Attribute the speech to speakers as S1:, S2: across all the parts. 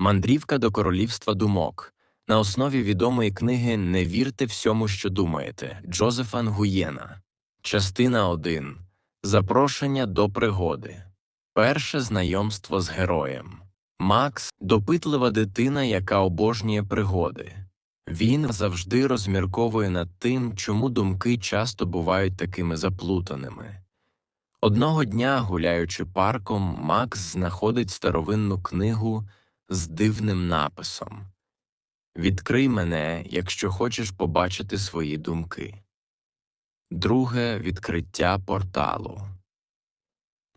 S1: Мандрівка до королівства думок на основі відомої книги Не вірте всьому, що думаєте Джозефа Нгуєна. Частина 1. Запрошення до пригоди. Перше знайомство з героєм. Макс допитлива дитина, яка обожнює пригоди. Він завжди розмірковує над тим, чому думки часто бувають такими заплутаними. Одного дня, гуляючи парком, Макс знаходить старовинну книгу з дивним написом Відкрий мене, якщо хочеш побачити свої думки. Друге відкриття порталу.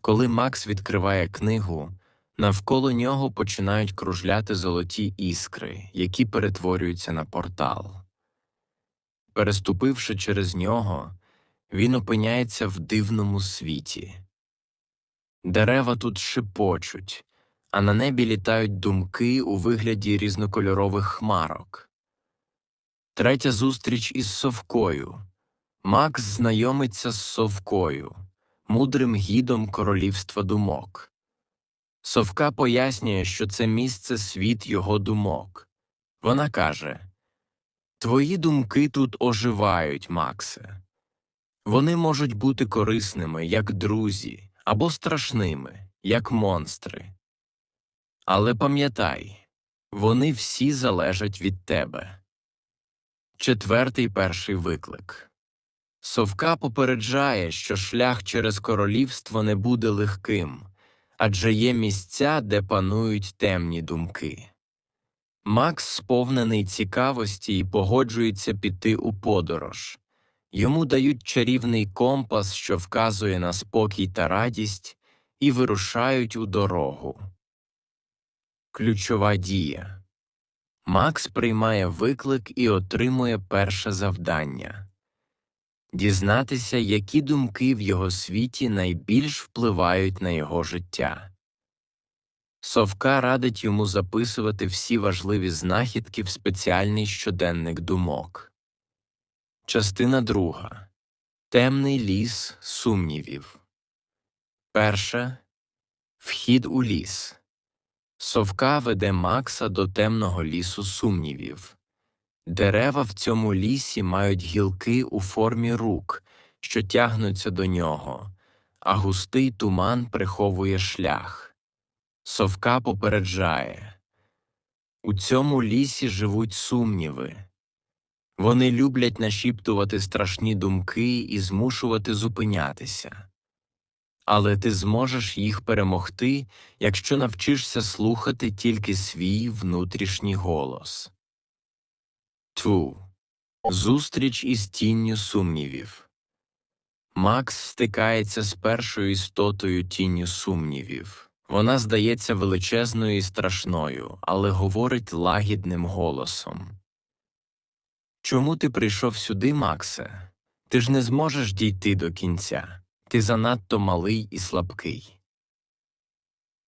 S1: Коли Макс відкриває книгу, навколо нього починають кружляти золоті іскри, які перетворюються на портал. Переступивши через нього, він опиняється в дивному світі. Дерева тут шипочуть, а на небі літають думки у вигляді різнокольорових хмарок. Третя зустріч із совкою. Макс знайомиться з совкою, мудрим гідом королівства думок. Совка пояснює, що це місце світ його думок. Вона каже Твої думки тут оживають, Максе. Вони можуть бути корисними, як друзі, або страшними, як монстри. Але пам'ятай, вони всі залежать від тебе. Четвертий перший виклик. Совка попереджає, що шлях через королівство не буде легким, адже є місця, де панують темні думки. Макс сповнений цікавості і погоджується піти у подорож. Йому дають чарівний компас, що вказує на спокій та радість, і вирушають у дорогу. Ключова дія Макс приймає виклик і отримує перше завдання дізнатися, які думки в його світі найбільш впливають на його життя. Совка радить йому записувати всі важливі знахідки в спеціальний щоденник думок. Частина друга Темний ліс сумнівів. Перше Вхід у ліс. Совка веде Макса до темного лісу сумнівів. Дерева в цьому лісі мають гілки у формі рук, що тягнуться до нього, а густий туман приховує шлях. Совка попереджає У цьому лісі живуть сумніви. Вони люблять нашіптувати страшні думки і змушувати зупинятися. Але ти зможеш їх перемогти, якщо навчишся слухати тільки свій внутрішній голос. Ту. Зустріч із тінню сумнівів. Макс стикається з першою істотою тінню сумнівів. Вона здається величезною і страшною, але говорить лагідним голосом. Чому ти прийшов сюди, Максе? Ти ж не зможеш дійти до кінця. Ти занадто малий і слабкий.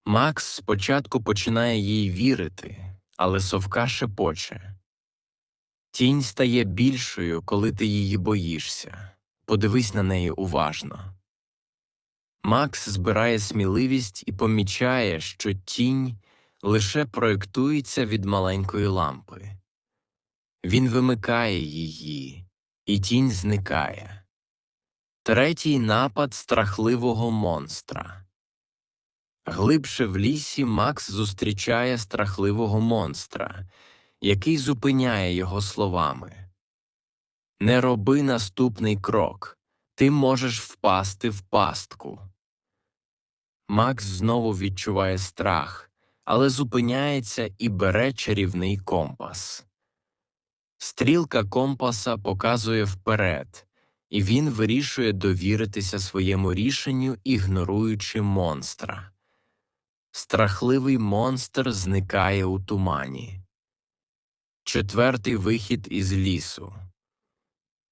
S1: Макс спочатку починає їй вірити, але совка шепоче. Тінь стає більшою, коли ти її боїшся. Подивись на неї уважно. Макс збирає сміливість і помічає, що тінь лише проєктується від маленької лампи. Він вимикає її, і тінь зникає. Третій напад страхливого монстра. Глибше в лісі Макс зустрічає страхливого монстра, який зупиняє його словами Не роби наступний крок, ти можеш впасти в пастку. Макс знову відчуває страх, але зупиняється і бере чарівний компас. Стрілка компаса показує вперед, і він вирішує довіритися своєму рішенню, ігноруючи монстра. Страхливий монстр зникає у тумані. Четвертий вихід із лісу.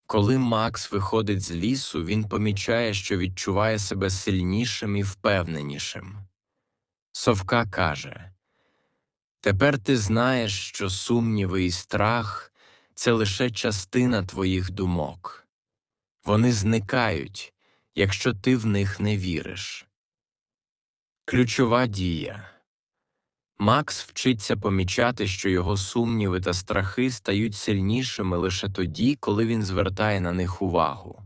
S1: Коли Макс виходить з лісу, він помічає, що відчуває себе сильнішим і впевненішим. Совка каже Тепер ти знаєш, що сумніви і страх це лише частина твоїх думок. Вони зникають, якщо ти в них не віриш. Ключова дія Макс вчиться помічати, що його сумніви та страхи стають сильнішими лише тоді, коли він звертає на них увагу.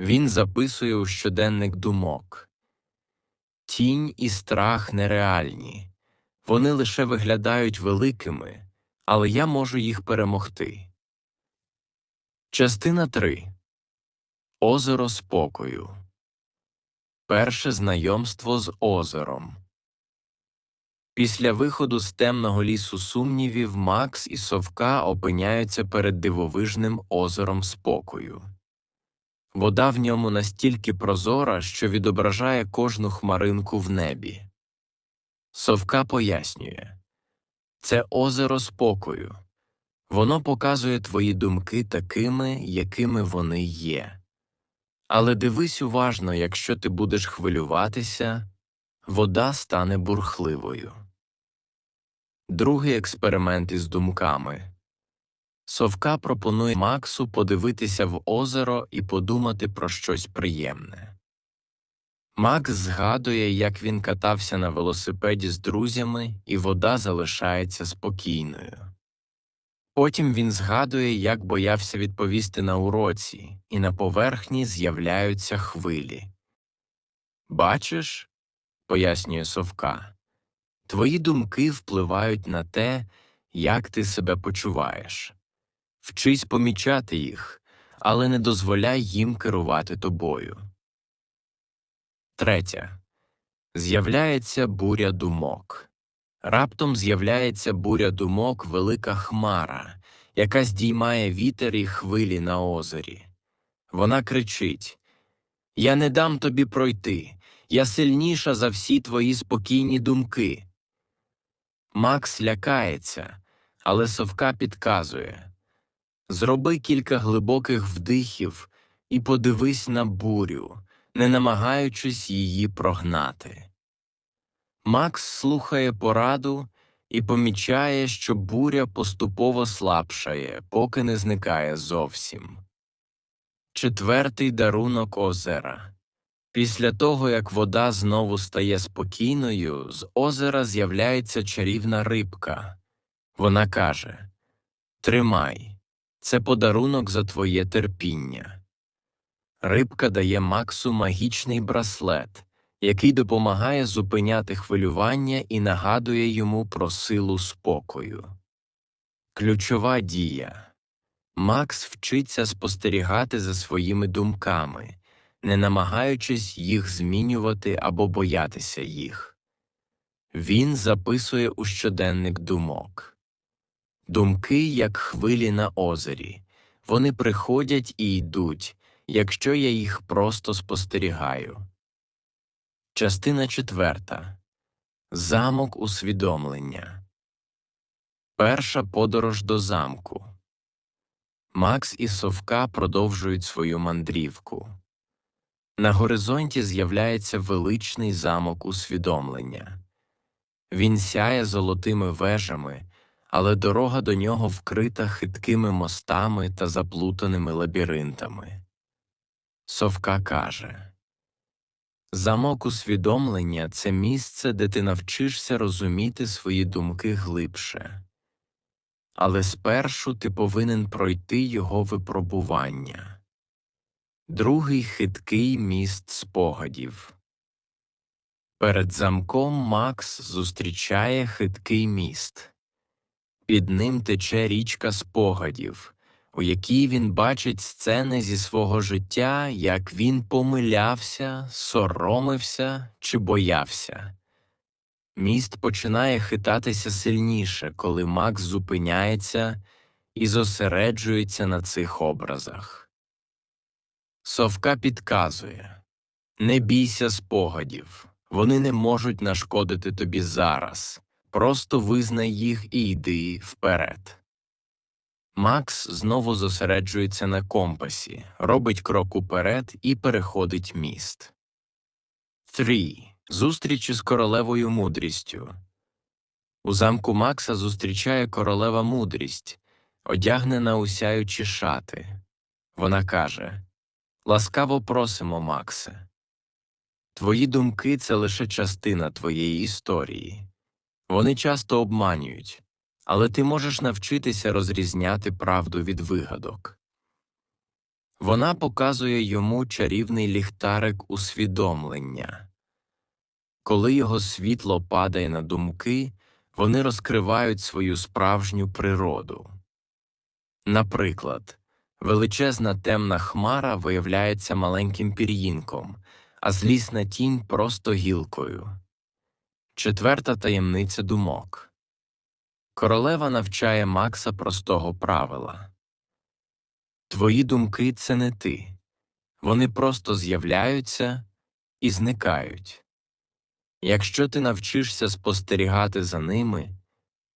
S1: Він записує у щоденник думок. Тінь і страх нереальні, вони лише виглядають великими, але я можу їх перемогти. Частина 3 Озеро спокою. Перше знайомство з озером. Після виходу з темного лісу сумнівів Макс і Совка опиняються перед дивовижним озером спокою. Вода в ньому настільки прозора, що відображає кожну хмаринку в небі. Совка пояснює це озеро спокою. Воно показує твої думки такими, якими вони є. Але дивись уважно, якщо ти будеш хвилюватися, вода стане бурхливою. Другий експеримент із думками. Совка пропонує Максу подивитися в озеро і подумати про щось приємне. Макс згадує, як він катався на велосипеді з друзями, і вода залишається спокійною. Потім він згадує, як боявся відповісти на уроці, і на поверхні з'являються хвилі. Бачиш, пояснює совка, твої думки впливають на те, як ти себе почуваєш. Вчись помічати їх, але не дозволяй їм керувати тобою. Третє. З'являється буря думок. Раптом з'являється буря думок велика хмара, яка здіймає вітер і хвилі на озері. Вона кричить Я не дам тобі пройти, я сильніша за всі твої спокійні думки. Макс лякається, але совка підказує Зроби кілька глибоких вдихів і подивись на бурю, не намагаючись її прогнати. Макс слухає пораду і помічає, що буря поступово слабшає, поки не зникає зовсім. Четвертий дарунок озера. Після того, як вода знову стає спокійною, з озера з'являється чарівна рибка. Вона каже Тримай, це подарунок за твоє терпіння. Рибка дає Максу магічний браслет, який допомагає зупиняти хвилювання і нагадує йому про силу спокою. Ключова дія Макс вчиться спостерігати за своїми думками, не намагаючись їх змінювати або боятися їх. Він записує у щоденник думок. Думки, як хвилі на озері, вони приходять і йдуть, якщо я їх просто спостерігаю. Частина четверта Замок усвідомлення. Перша подорож до замку. Макс і Совка продовжують свою мандрівку. На горизонті з'являється величний замок усвідомлення. Він сяє золотими вежами, але дорога до нього вкрита хиткими мостами та заплутаними лабіринтами. Совка каже Замок усвідомлення це місце, де ти навчишся розуміти свої думки глибше. Але спершу ти повинен пройти його випробування. Другий хиткий міст спогадів. Перед замком Макс зустрічає хиткий міст. Під ним тече річка спогадів, у якій він бачить сцени зі свого життя, як він помилявся, соромився чи боявся. Міст починає хитатися сильніше, коли Макс зупиняється і зосереджується на цих образах. Совка підказує Не бійся спогадів, вони не можуть нашкодити тобі зараз, просто визнай їх і йди вперед. Макс знову зосереджується на компасі, робить крок уперед і переходить міст. 3. Зустріч із королевою мудрістю. У замку Макса зустрічає королева мудрість, одягнена у сяючі шати. Вона каже Ласкаво просимо, Максе. Твої думки це лише частина твоєї історії. Вони часто обманюють, але ти можеш навчитися розрізняти правду від вигадок. Вона показує йому чарівний ліхтарик усвідомлення. Коли його світло падає на думки, вони розкривають свою справжню природу. Наприклад, величезна темна хмара виявляється маленьким пір'їнком, а злісна тінь просто гілкою. Четверта таємниця думок. Королева навчає Макса простого правила. Твої думки це не ти. Вони просто з'являються і зникають. Якщо ти навчишся спостерігати за ними,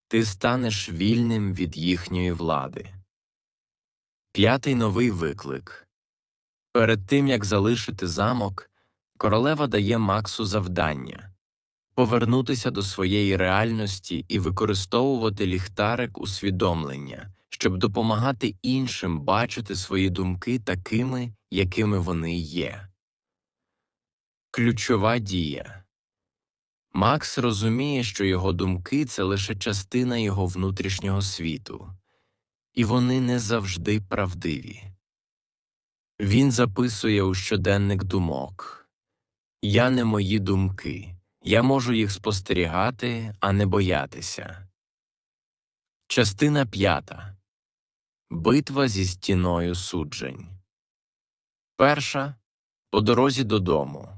S1: ти станеш вільним від їхньої влади. П'ятий новий виклик. Перед тим як залишити замок, королева дає Максу завдання повернутися до своєї реальності і використовувати ліхтарик усвідомлення, щоб допомагати іншим бачити свої думки такими, якими вони є. Ключова дія Макс розуміє, що його думки це лише частина його внутрішнього світу, і вони не завжди правдиві. Він записує у щоденник думок Я не мої думки. Я можу їх спостерігати, а не боятися. Частина п'ята Битва зі стіною суджень. Перша по дорозі додому.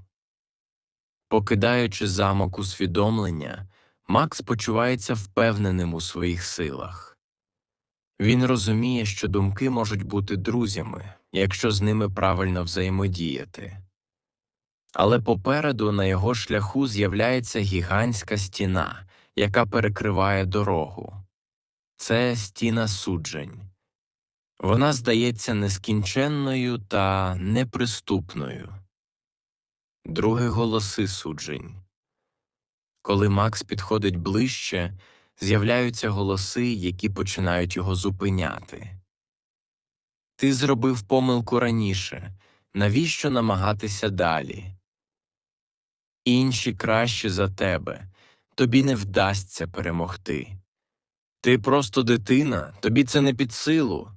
S1: Покидаючи замок усвідомлення, Макс почувається впевненим у своїх силах. Він розуміє, що думки можуть бути друзями, якщо з ними правильно взаємодіяти. Але попереду на його шляху з'являється гігантська стіна, яка перекриває дорогу. Це стіна суджень. Вона здається нескінченною та неприступною. Друге голоси суджень. Коли Макс підходить ближче, з'являються голоси, які починають його зупиняти. Ти зробив помилку раніше. Навіщо намагатися далі? Інші кращі за тебе, тобі не вдасться перемогти. Ти просто дитина, тобі це не під силу.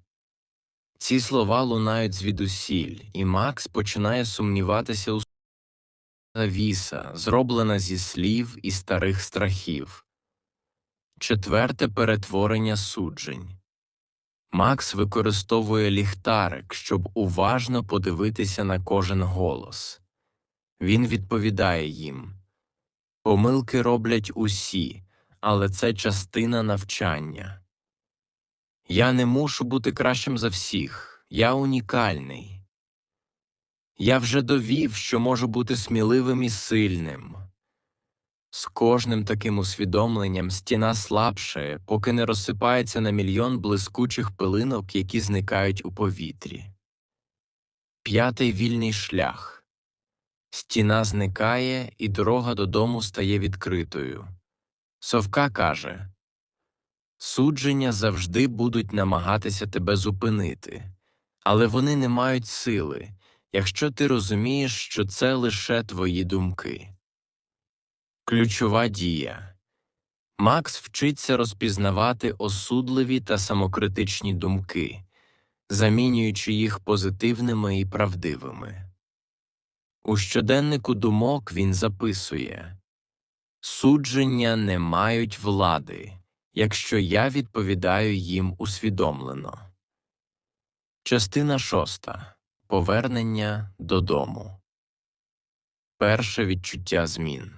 S1: Ці слова лунають звідусіль, і Макс починає сумніватися у завіса, зроблена зі слів і старих страхів. Четверте перетворення суджень. Макс використовує ліхтарик, щоб уважно подивитися на кожен голос. Він відповідає їм Помилки роблять усі, але це частина навчання. Я не мушу бути кращим за всіх, я унікальний. Я вже довів, що можу бути сміливим і сильним. З кожним таким усвідомленням стіна слабшає, поки не розсипається на мільйон блискучих пилинок, які зникають у повітрі. П'ятий вільний шлях. Стіна зникає, і дорога додому стає відкритою. Совка каже Судження завжди будуть намагатися тебе зупинити, але вони не мають сили, якщо ти розумієш, що це лише твої думки. Ключова дія Макс вчиться розпізнавати осудливі та самокритичні думки, замінюючи їх позитивними і правдивими. У щоденнику думок він записує Судження не мають влади, якщо я відповідаю їм усвідомлено. Частина шоста Повернення додому. Перше відчуття змін.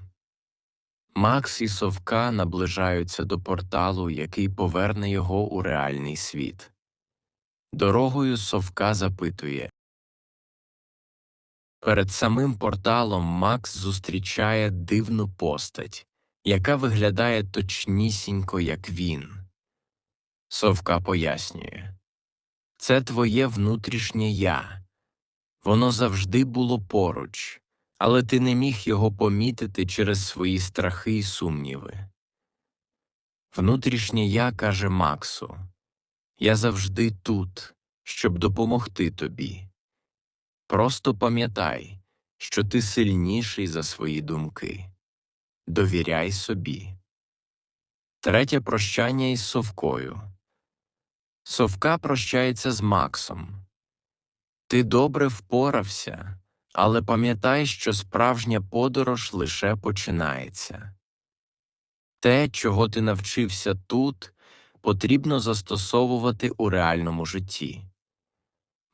S1: Макс і Совка наближаються до порталу, який поверне його у реальний світ. Дорогою Совка запитує Перед самим порталом Макс зустрічає дивну постать, яка виглядає точнісінько, як він. Совка пояснює Це твоє внутрішнє я. Воно завжди було поруч але ти не міг його помітити через свої страхи й сумніви. Внутрішнє я каже Максу Я завжди тут, щоб допомогти тобі. Просто пам'ятай, що ти сильніший за свої думки. Довіряй собі. Третє прощання із совкою. Совка прощається з Максом. Ти добре впорався, але пам'ятай, що справжня подорож лише починається. Те, чого ти навчився тут, потрібно застосовувати у реальному житті.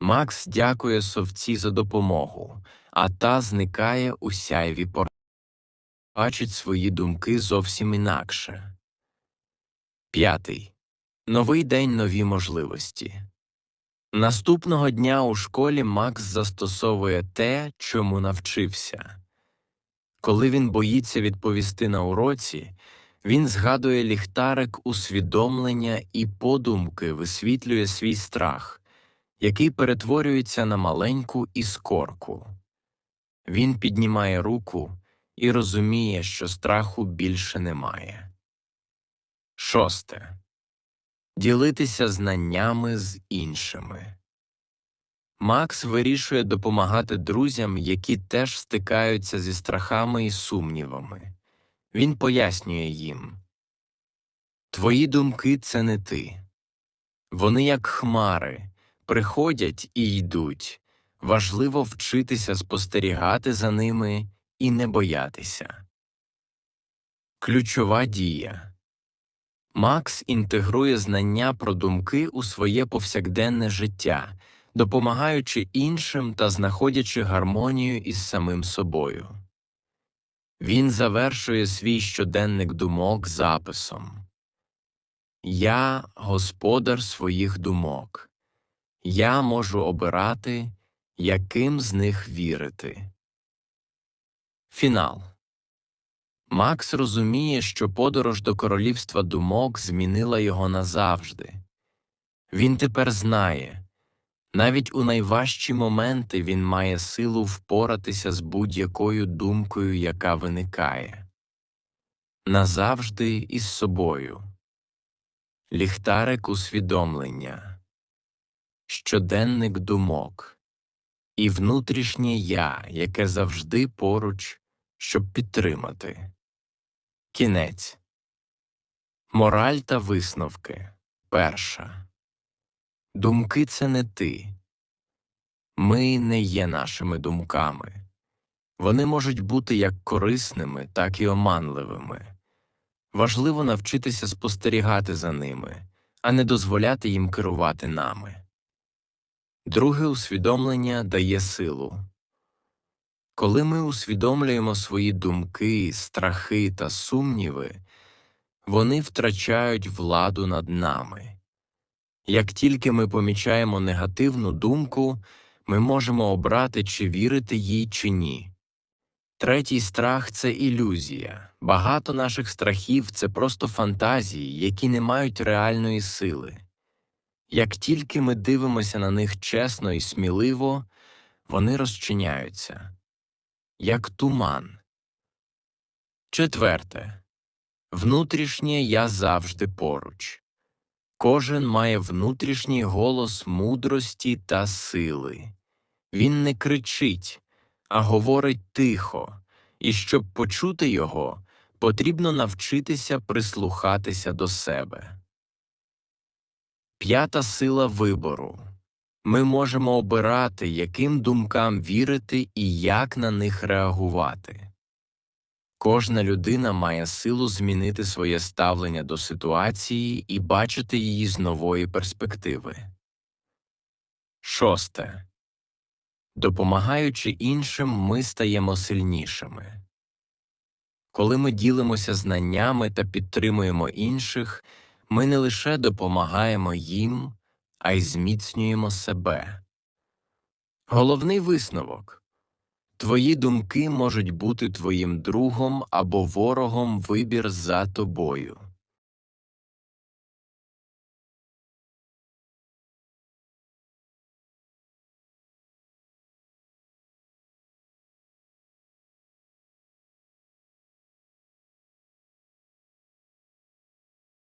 S1: Макс дякує совці за допомогу, а та зникає у сяйві пор. Бачить свої думки зовсім інакше. П'ятий. Новий день нові можливості. Наступного дня у школі Макс застосовує те, чому навчився. Коли він боїться відповісти на уроці, він згадує ліхтарик усвідомлення і подумки висвітлює свій страх, який перетворюється на маленьку іскорку. Він піднімає руку і розуміє, що страху більше немає. Шосте. Ділитися знаннями з іншими. Макс вирішує допомагати друзям, які теж стикаються зі страхами і сумнівами. Він пояснює їм Твої думки це не ти. Вони як хмари, приходять і йдуть. Важливо вчитися спостерігати за ними і не боятися. Ключова дія Макс інтегрує знання про думки у своє повсякденне життя, допомагаючи іншим та знаходячи гармонію із самим собою. Він завершує свій щоденник думок записом Я господар своїх думок. Я можу обирати, яким з них вірити. Фінал Макс розуміє, що подорож до королівства думок змінила його назавжди. Він тепер знає навіть у найважчі моменти він має силу впоратися з будь-якою думкою, яка виникає. Назавжди із собою. Ліхтарик усвідомлення, щоденник думок і внутрішнє я, яке завжди поруч, щоб підтримати. Кінець. Мораль та висновки. Перша. Думки це не ти. Ми не є нашими думками. Вони можуть бути як корисними, так і оманливими. Важливо навчитися спостерігати за ними, а не дозволяти їм керувати нами. Друге усвідомлення дає силу. Коли ми усвідомлюємо свої думки, страхи та сумніви, вони втрачають владу над нами. Як тільки ми помічаємо негативну думку, ми можемо обрати, чи вірити їй чи ні. Третій страх це ілюзія. Багато наших страхів це просто фантазії, які не мають реальної сили. Як тільки ми дивимося на них чесно і сміливо, вони розчиняються як туман. Четверте. Внутрішнє я завжди поруч. Кожен має внутрішній голос мудрості та сили. Він не кричить, а говорить тихо, і щоб почути його, потрібно навчитися прислухатися до себе. П'ята сила вибору ми можемо обирати, яким думкам вірити і як на них реагувати. Кожна людина має силу змінити своє ставлення до ситуації і бачити її з нової перспективи. Шосте. Допомагаючи іншим, ми стаємо сильнішими. Коли ми ділимося знаннями та підтримуємо інших, ми не лише допомагаємо їм, а й зміцнюємо себе. Головний висновок Твої думки можуть бути твоїм другом або ворогом вибір за тобою.